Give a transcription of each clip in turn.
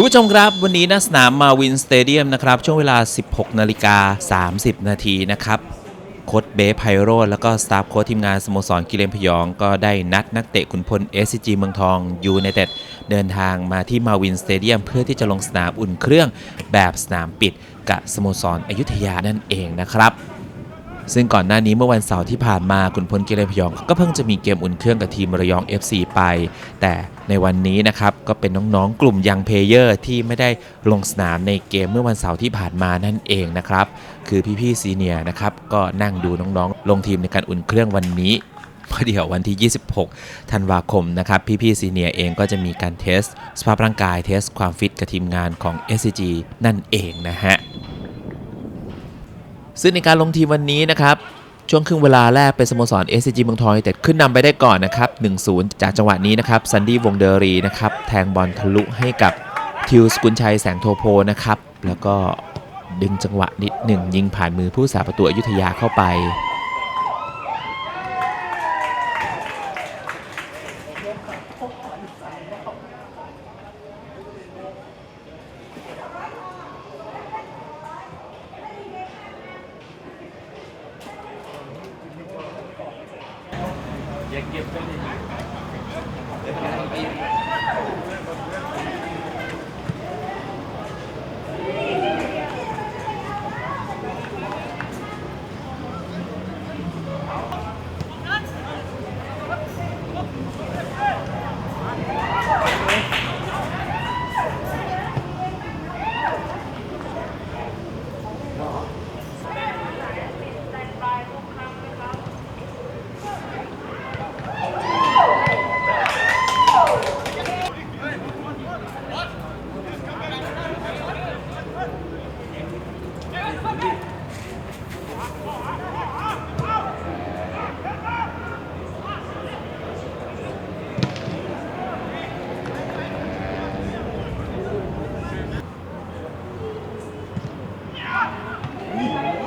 คุณผู้ชมครับวันนี้ณสนามมาวินสเตเดียมนะครับช่วงเวลา 16 นาฬิกา 30 นาทีนะครับโค้ชเบฟไพโรแล้วก็สตาฟโค้ชทีมงานสโมสรกิเลนพยอง ก็ได้นัดนักเตะขุนพล SCG เมืองทองยูไนเต็ดเดินทางมาที่มาวินสเตเดียมเพื่อที่จะลงสนามอุ่นเครื่องแบบสนามปิดกับสโมสรอยุธยานั่นเองนะครับ ซึ่งก่อนหน้านี้เมื่อวันเสาร์ที่ผ่านมาขุนพลกิเลพยองก็เพิ่งจะมีเกมอุ่นเครื่องกับทีมระยอง FC ไป แต่ในวันนี้นะครับก็เป็นน้องๆ กลุ่มยังเพลเยอร์ที่ไม่ได้ลงสนามในเกมเมื่อวันเสาร์ที่ผ่านมานั่นเองนะครับ คือพี่ๆซีเนียนะครับก็นั่งดูน้องๆ ลงทีมในการอุ่นเครื่องวันนี้เพราะเดี๋ยววันที่ 26 ธันวาคมนะครับพี่ๆซีเนียเองก็จะมีการเทสสภาพร่างกายเทสความฟิตกับทีมงานของ SCG นั่นเองนะฮะ ซึ่งในการลงทีมวันนี้นะครับ ช่วงครึ่งเวลาแรกเป็นสโมสร SCG เมืองทองยูเต็ดขึ้นนำไปได้ก่อนนะครับ 1-0 จากจังหวะนี้นะครับซันดี้วงเดอรีนะครับแทงบอลทะลุให้กับทิวสกุลชัยแสงโทโพนะครับแล้วก็ดึงจังหวะนิดหนึ่งยิงผ่านมือผู้สาประตูอยุธยาเข้าไป แต่ Yeah.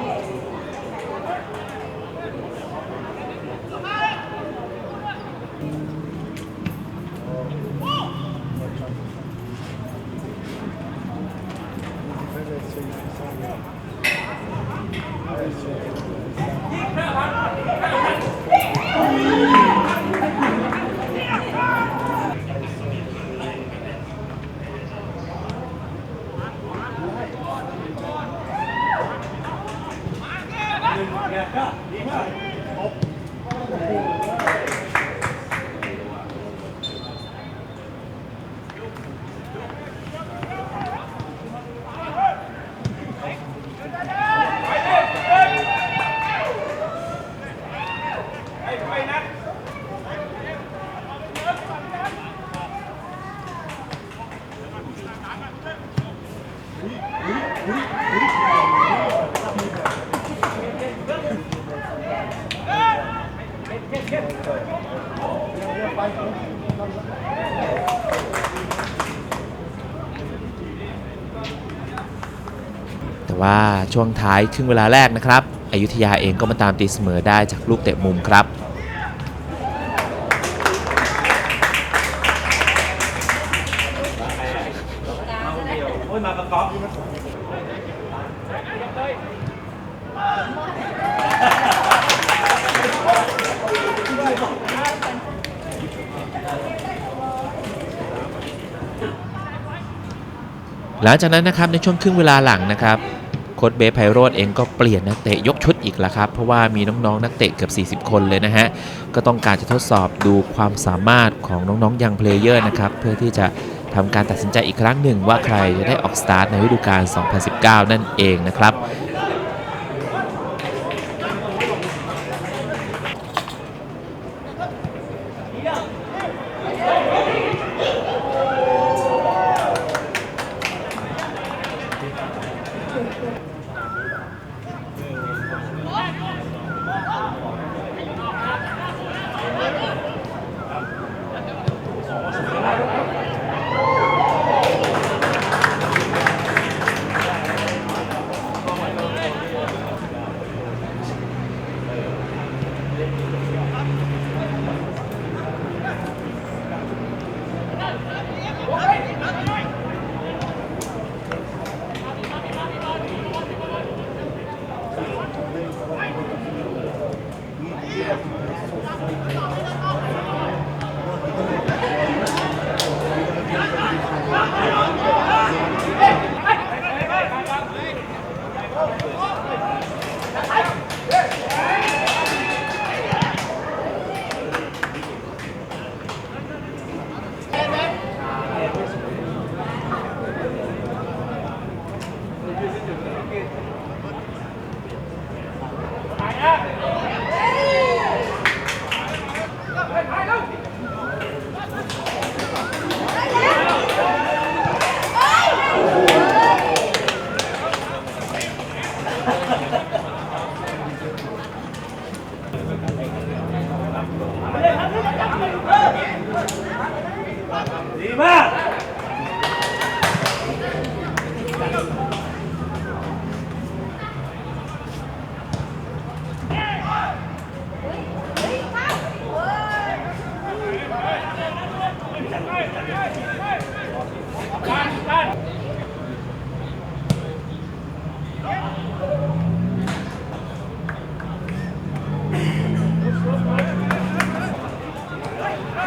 ว่าช่วงท้ายครึ่งเวลาแรกนะครับอยุธยาเองก็มาตามตีเสมอได้จากลูกเตะมุมครับหลังจากนั้นนะครับในช่วงครึ่งเวลาหลังนะครับ ค้ดเบสไพโรดเองก็เปลี่ยนนักเตะยกชุดอีกแล้วครับ เพราะว่ามีน้องๆนักเตะเกือบ 40 คนเลยนะฮะ ก็ต้องการจะทดสอบดูความสามารถของน้องๆยังเพลเยอร์นะครับ เพื่อที่จะทำการตัดสินใจอีกครั้งหนึ่งว่าใครจะได้ออกสตาร์ทในฤดูกาล2019 นั่นเองนะครับ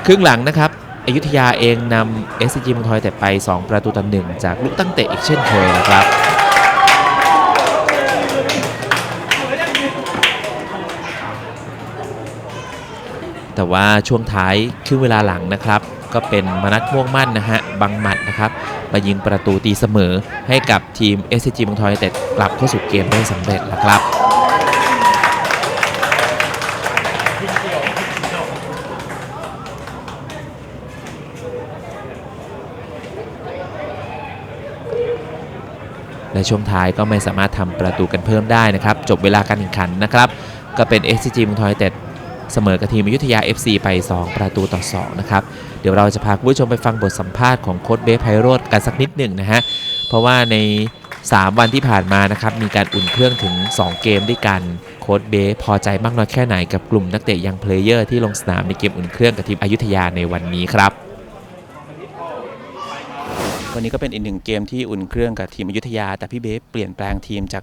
ครึ่งหลังนะครับอยุธยาเองนำ SCG เมืองทอยแต่ไป 2 ประตูต่อหนึ่งจากลูกตั้งเตะอีกเช่นเคยนะครับแต่ว่าช่วงท้ายครึ่งเวลาหลังนะครับ ก็เป็นมนัดม่วงมั่นนะฮะบังหมัดนะครับมายิงประตูตีเสมอให้กับทีม SCG มืองทอยแต่กลับเข้าสู่เกมได้สำเร็จแล้วครับ ในช่วงท้ายก็ไม่สามารถทำประตูกันเพิ่มได้นะครับ จบเวลาการแข่งขันนะครับ ก็เป็น SCG มืองทอยแต่เสมอกับทีมอยุธยา FC ไป 2 ประตูต่อ 2 นะครับ เดี๋ยวเราจะพาคุณผู้ชมไปฟังบทสัมภาษณ์ของโค้ชเบฟไพโรธกันสักนิดหนึ่งนะฮะ เพราะว่าใน 3 วันที่ผ่านมานะครับ มีการอุ่นเครื่องถึง 2 เกมด้วยกัน โค้ชเบฟพอใจมากน้อยแค่ไหนกับกลุ่มนักเตะยังเพลเยอร์ที่ลงสนามในเกมอุ่นเครื่องกับทีมอยุธยาในวันนี้ครับ วันนี้ก็เป็นอีกหนึ่งเกมที่อุ่นเครื่องกับทีมอยุธยา แต่พี่เบฟเปลี่ยนแปลงทีมจาก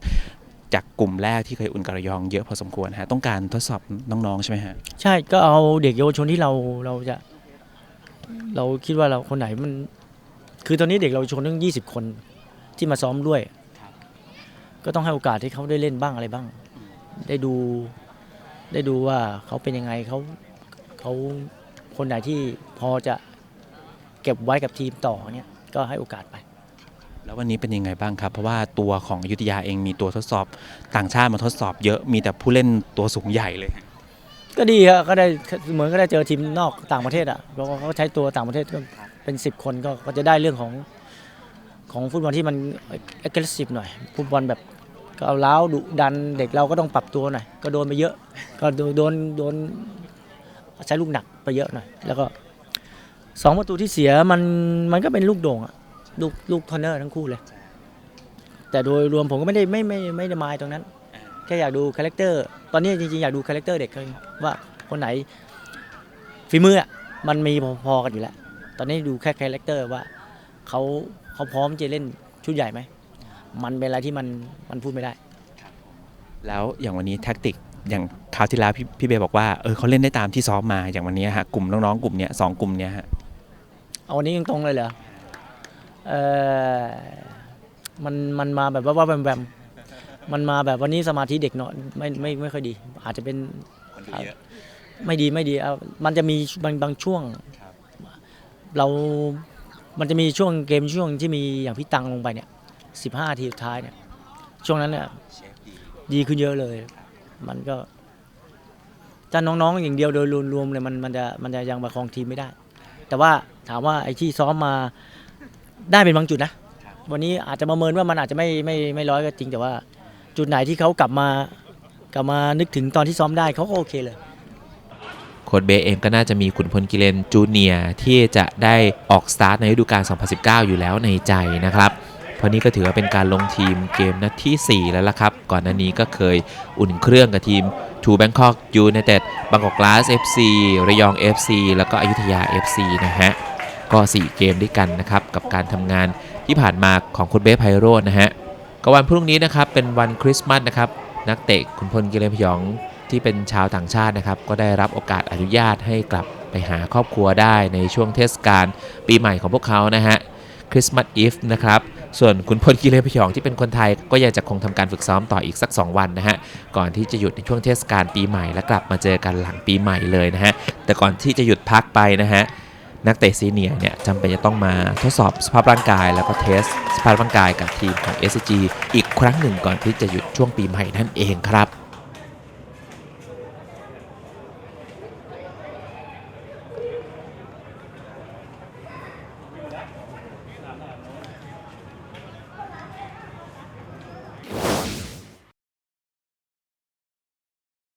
จากกลุ่มแรกที่เคยอุ่นกับระยองเยอะพอสมควรฮะต้องการทดสอบน้องๆใช่ไหมฮะใช่ก็เอาเด็กเยาวชนที่เราเราจะ เราคิดว่าเราคนไหนมัน คือตอนนี้เด็กเยาวชนตั้งยี่สิบคนที่มาซ้อมด้วย ก็ต้องให้โอกาสให้เขาได้เล่นบ้างอะไรบ้าง ได้ดูได้ดูว่าเขาเป็นยังไงเขาเขาคนไหนที่พอจะเก็บไว้กับทีมต่อเนี่ย ก็ให้โอกาสไป แล้ววันนี้เป็นยังไงบ้างครับ เพราะว่าตัวของอยุธยาเองมีตัวทดสอบต่างชาติมาทดสอบเยอะมีแต่ผู้เล่นตัวสูงใหญ่เลยฮะก็ดีครับก็ได้เหมือนก็ได้เจอทีมนอกต่างประเทศอะเพราะว่าเขาใช้ตัวต่างประเทศก็เป็นสิบคนก็ก็จะได้เรื่องของของฟุตบอลที่มัน aggressive หน่อยฟุตบอลแบบก็เอาล้าวดุดันเด็กเราก็ต้องปรับตัวหน่อยก็โดนไปเยอะ ก็โดนโดนโดนใช้ลูกหนักไปเยอะหน่อยแล้วก็ สองประตูที่เสียมันมันก็เป็นลูกโด่งอะลูกลูกทอนเนอร์ทั้งคู่เลย แต่โดยรวมผมก็ไม่ได้ไม่ไม่ไม่ได้มายตรงนั้น แค่อยากดูคาแรคเตอร์ตอนนี้จริงๆ อยากดูคาแรคเตอร์เด็กเขาว่าคนไหนฝีมืออะมันมีพอๆกันอยู่แล้ว ตอนนี้ดูแค่คาแรคเตอร์ว่าเขาเขาพร้อมจะเล่นชุดใหญ่ไหม มันเป็นอะไรที่มันมันพูดไม่ได้ แล้วอย่างวันนี้แท็กติกอย่างคราวที่แล้วพี่พี่เบย์บอกว่าเออเขาเล่นได้ตามที่ซ้อมมาอย่างวันนี้ฮะกลุ่มน้องๆกลุ่มเนี้ยสองกลุ่มเนี้ยฮะ เอาวันนี้ยังตรงเลยเหรอเออมันมันมาแบบว่าว่าแวมแวมมันมาแบบวันนี้สมาธิเด็กเนาะไม่ไม่ไม่ค่อยดี อาจจะเป็นไม่ดีไม่ดีเอามันจะมีบางบางช่วงเรา มันจะมีช่วงเกมช่วงที่มีอย่างพี่ตังลงไปเนี่ยสิบห้าทีสุดท้ายเนี่ย ช่วงนั้นเนี่ยดีขึ้นเยอะเลย มันก็ถ้าน้องๆอย่างเดียวโดยรวมๆเลยมันมันจะมันจะยังประคองทีมไม่ได้ แต่ว่า ถามว่าไอ้ที่ซ้อมมาได้เป็นบางจุดนะ วันนี้อาจจะประเมินว่ามันอาจจะไม่ไม่ไม่ร้อยก็จริงแต่ว่า จุดไหนที่เขากลับมากลับมานึกถึงตอนที่ซ้อมได้เขาก็โอเคเลยโค้ชเบย์เองก็น่าจะมีขุนพลกิเลนจูเนียที่จะได้ออกสตาร์ทในฤดูกาล 2019 อยู่แล้วในใจนะครับเพราะนี่ก็ถือว่าเป็นการลงทีมเกมนัดทีสี่ 4 แล้วล่ะครับ ก่อนหน้านี้ก็เคยอุ่นเครื่องกับทีมทูแบงคอกยูไนเต็ดบางกอกกลาส FC ระยอง FC แล้วก็อยุธยา FC นะฮะ ก็ 4 เกมด้วยกันนะครับกับการทำงานที่ผ่านมาของคุณเบฟไพโรจนะฮะก็วันพรุ่งนี้นะครับเป็นวันคริสต์มาสนะครับนักเตะขุนพลกิเลนพยองที่เป็นชาวต่างชาตินะครับก็ได้รับโอกาสอนุญาตให้กลับไปหาครอบครัวได้ในช่วงเทศกาลปีใหม่ของพวกเขานะฮะคริสต์มาสอีฟนะครับส่วนขุนพลกิเลนพยองที่เป็นคนไทยก็ยังจะคงทำการฝึกซ้อมต่ออีกสัก 2 วันนะฮะก่อนที่จะหยุดในช่วงเทศกาลปีใหม่และกลับมาเจอกันหลังปีใหม่เลยนะฮะแต่ก่อนที่จะหยุดพักไปนะฮะ นักเตะซีเนียร์เนี่ยจำเป็นจะต้องมาทดสอบสภาพร่างกาย แล้วก็เทสสภาพร่างกายกับทีมของ SCG อีกครั้งหนึ่งก่อนที่จะหยุดช่วงปีใหม่นั่นเองครับ